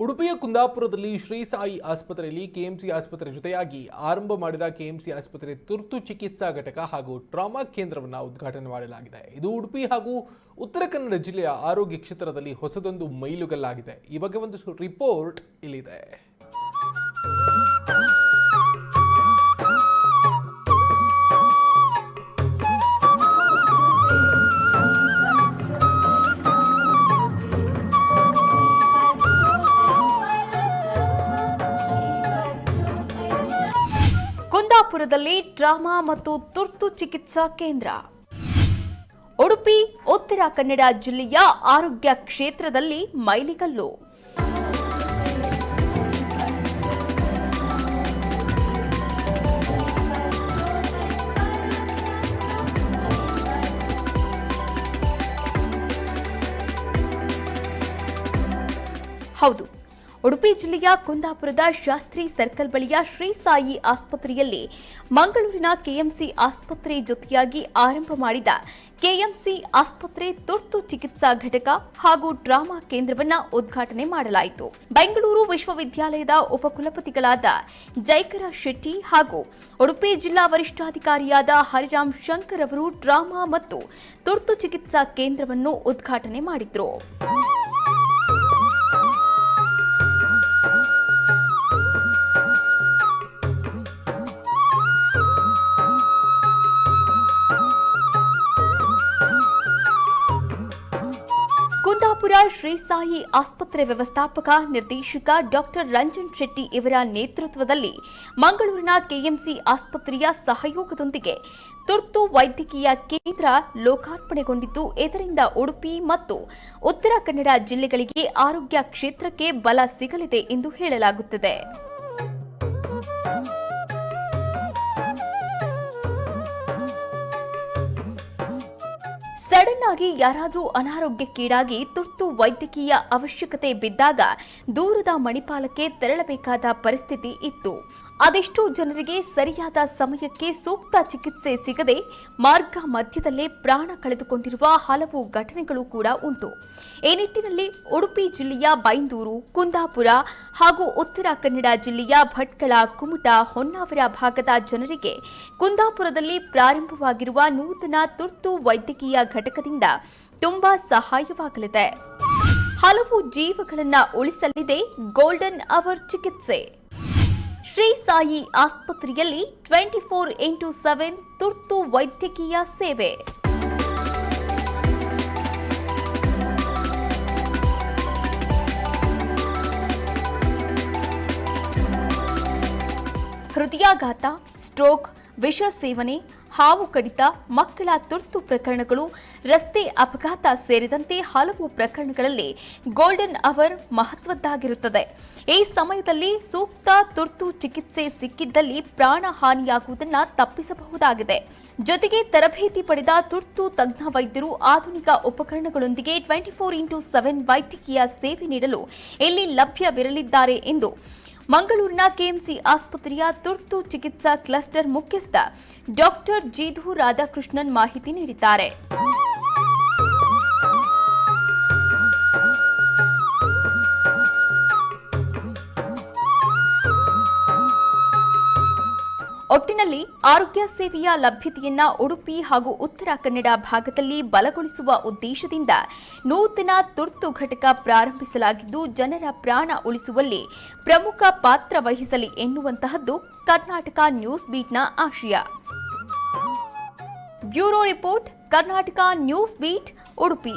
ಉಡುಪಿಯ ಕುಂದಾಪುರದಲ್ಲಿ ಶ್ರೀ ಸಾಯಿ ಆಸ್ಪತ್ರೆಯಲ್ಲಿ ಕೆಎಂಸಿ ಆಸ್ಪತ್ರೆ ಜೊತೆಯಾಗಿ ಆರಂಭ ಮಾಡಿದ ಕೆಎಂಸಿ ಆಸ್ಪತ್ರೆ ತುರ್ತು ಚಿಕಿತ್ಸಾ ಘಟಕ ಹಾಗೂ ಟ್ರಾಮಾ ಕೇಂದ್ರವನ್ನು ಉದ್ಘಾಟನೆ ಮಾಡಲಾಗಿದೆ. ಇದು ಉಡುಪಿ ಹಾಗೂ ಉತ್ತರ ಕನ್ನಡ ಜಿಲ್ಲೆಯ ಆರೋಗ್ಯ ಕ್ಷೇತ್ರದಲ್ಲಿ ಹೊಸದೊಂದು ಮೈಲುಗಲ್ಲಾಗಿದೆ. ಈ ಬಗ್ಗೆ ಒಂದು ರಿಪೋರ್ಟ್ ಇಲ್ಲಿದೆ. ಕುಂದಾಪುರದಲ್ಲಿ ಡ್ರಾಮಾ ಮತ್ತು ತುರ್ತು ಚಿಕಿತ್ಸಾ ಕೇಂದ್ರ. ಉಡುಪಿ ಉತ್ತರ ಕನ್ನಡ ಜಿಲ್ಲೆಯ ಆರೋಗ್ಯ ಕ್ಷೇತ್ರದಲ್ಲಿ ಮೈಲಿಗಲ್ಲು. ಹೌದು ಉಡುಪಿ ಜಿಲ್ಲೆಯ ಕುಂದಾಪುರದ ಶಾಸ್ತ್ರಿ ಸರ್ಕಲ್ ಬಳಿಯ ಶ್ರೀ ಸಾಯಿ ಆಸ್ಪತ್ರೆಯಲ್ಲಿ ಮಂಗಳೂರಿನ ಕೆಎಂಸಿ ಆಸ್ಪತ್ರೆ ಜೊತೆಯಾಗಿ ಆರಂಭ ಮಾಡಿದ ಕೆಎಂಸಿ ಆಸ್ಪತ್ರೆ ತುರ್ತು ಚಿಕಿತ್ಸಾ ಘಟಕ ಹಾಗೂ ಡ್ರಾಮಾ ಕೇಂದ್ರವನ್ನು ಉದ್ಘಾಟನೆ ಮಾಡಲಾಯಿತು. ಬೆಂಗಳೂರು ವಿಶ್ವವಿದ್ಯಾಲಯದ ಉಪಕುಲಪತಿಗಳಾದ ಜೈಕರ ಶೆಟ್ಟಿ ಹಾಗೂ ಉಡುಪಿ ಜಿಲ್ಲಾ ವರಿಷ್ಠಾಧಿಕಾರಿಯಾದ ಹರಿರಾಮ್ ಶಂಕರ್ ಅವರು ಡ್ರಾಮಾ ಮತ್ತು ತುರ್ತು ಚಿಕಿತ್ಸಾ ಕೇಂದ್ರವನ್ನು ಉದ್ಘಾಟನೆ ಮಾಡಿದ್ರು. ಶ್ರೀ ಸಾಯಿ ಆಸ್ಪತ್ರೆ ವ್ಯವಸ್ಥಾಪಕ ನಿರ್ದೇಶಕ ಡಾಕ್ಟರ್ ರಂಜನ್ ಶೆಟ್ಟಿ ಇವರ ನೇತೃತ್ವದಲ್ಲಿ ಮಂಗಳೂರಿನ ಕೆಎಂಸಿ ಆಸ್ಪತ್ರೆಯ ಸಹಯೋಗದೊಂದಿಗೆ ತುರ್ತು ವೈದ್ಯಕೀಯ ಕೇಂದ್ರ ಲೋಕಾರ್ಪಣೆಗೊಂಡಿದ್ದು, ಇದರಿಂದ ಉಡುಪಿ ಮತ್ತು ಉತ್ತರ ಕನ್ನಡ ಜಿಲ್ಲೆಗಳಿಗೆ ಆರೋಗ್ಯ ಕ್ಷೇತ್ರಕ್ಕೆ ಬಲ ಸಿಗಲಿದೆ ಎಂದು ಹೇಳಲಾಗುತ್ತದೆ. ಆಗಿ ಯಾರಾದರೂ ಅನಾರೋಗ್ಯಕ್ಕೀಡಾಗಿ ತುರ್ತು ವೈದ್ಯಕೀಯ ಅವಶ್ಯಕತೆ ಬಿದ್ದಾಗ ದೂರದ ಮಣಿಪಾಲಕ್ಕೆ ತೆರಳಬೇಕಾದ ಪರಿಸ್ಥಿತಿ ಇತ್ತು. ಅದೆಷ್ಟೋ ಜನರಿಗೆ ಸರಿಯಾದ ಸಮಯಕ್ಕೆ ಸೂಕ್ತ ಚಿಕಿತ್ಸೆ ಸಿಗದೆ ಮಾರ್ಗ ಮಧ್ಯದಲ್ಲೇ ಪ್ರಾಣ ಕಳೆದುಕೊಂಡಿರುವ ಹಲವು ಘಟನೆಗಳು ಕೂಡ ಉಂಟು. ಈ ನಿಟ್ಟಿನಲ್ಲಿ ಉಡುಪಿ ಜಿಲ್ಲೆಯ ಬೈಂದೂರು, ಕುಂದಾಪುರ ಹಾಗೂ ಉತ್ತರ ಕನ್ನಡ ಜಿಲ್ಲೆಯ ಭಟ್ಕಳ, ಕುಮಟ, ಹೊನ್ನಾವರ ಭಾಗದ ಜನರಿಗೆ ಕುಂದಾಪುರದಲ್ಲಿ ಪ್ರಾರಂಭವಾಗಿರುವ ನೂತನ ತುರ್ತು ವೈದ್ಯಕೀಯ ಘಟಕದಿಂದ ತುಂಬಾ ಸಹಾಯವಾಗಲಿದೆ. ಹಲವು ಜೀವಗಳನ್ನ ಉಳಿಸಲಿದೆ ಗೋಲ್ಡನ್ ಅವರ್ ಚಿಕಿತ್ಸೆ. ಶ್ರೀ ಸಾಯಿ ಆಸ್ಪತ್ರೆಯಲ್ಲಿ ಟ್ವೆಂಟಿ ಫೋರ್ ಇಂಟು ಸೆವೆನ್ ತುರ್ತು ವೈದ್ಯಕೀಯ ಸೇವೆ. ಹೃದಯಾಘಾತ ಸ್ಟ್ರೋಕ್ ವಿಷ ಸೇವನೆ ಹಾವು ಕಡಿತ, ಮಕ್ಕಳ ತುರ್ತು ಪ್ರಕರಣಗಳು, ರಸ್ತೆ ಅಪಘಾತ ಸೇರಿದಂತೆ ಹಲವು ಪ್ರಕರಣಗಳಲ್ಲಿ ಗೋಲ್ಡನ್ ಅವರ್ ಮಹತ್ವದ್ದಾಗಿರುತ್ತದೆ. ಈ ಸಮಯದಲ್ಲಿ ಸೂಕ್ತ ತುರ್ತು ಚಿಕಿತ್ಸೆ ಸಿಕ್ಕಿದ್ದಲ್ಲಿ ಪ್ರಾಣ ಹಾನಿಯಾಗುವುದನ್ನು ತಪ್ಪಿಸಬಹುದಾಗಿದೆ. ಜೊತೆಗೆ ತರಬೇತಿ ಪಡೆದ ತುರ್ತು ತಜ್ಞ ವೈದ್ಯರು ಆಧುನಿಕ ಉಪಕರಣಗಳೊಂದಿಗೆ ಟ್ವೆಂಟಿ ಫೋರ್ ಇಂಟು ಸೆವೆನ್ ವೈದ್ಯಕೀಯ ಸೇವೆ ನೀಡಲು ಇಲ್ಲಿ ಲಭ್ಯವಿರಲಿದ್ದಾರೆ ಎಂದು ಮಂಗಳೂರಿನ ಕೆಎಂಸಿ ಆಸ್ಪತ್ರೆಯ ತುರ್ತು ಚಿಕಿತ್ಸಾ ಕ್ಲಸ್ಟರ್ ಮುಖ್ಯಸ್ಥ ಡಾಕ್ಟರ್ ಜೀಧು ರಾಧಾಕೃಷ್ಣನ್ ಮಾಹಿತಿ ನೀಡಿದ್ದಾರೆ. ಒಟ್ಟಿನಲ್ಲಿ ಆರೋಗ್ಯ ಸೇವೆಯ ಲಭ್ಯತೆಯನ್ನ ಉಡುಪಿ ಹಾಗೂ ಉತ್ತರ ಕನ್ನಡ ಭಾಗದಲ್ಲಿ ಬಲಗೊಳಿಸುವ ಉದ್ದೇಶದಿಂದ ನೂತನ ತುರ್ತು ಘಟಕ ಪ್ರಾರಂಭಿಸಲಾಗಿದ್ದು, ಜನರ ಪ್ರಾಣ ಉಳಿಸುವಲ್ಲಿ ಪ್ರಮುಖ ಪಾತ್ರ ವಹಿಸಲಿ ಎನ್ನುವಂತಹದ್ದು ಕರ್ನಾಟಕ ನ್ಯೂಸ್ ಬೀಟ್ನ ಆಶಯ. Bureau report, Karnataka News Beat, Udupi.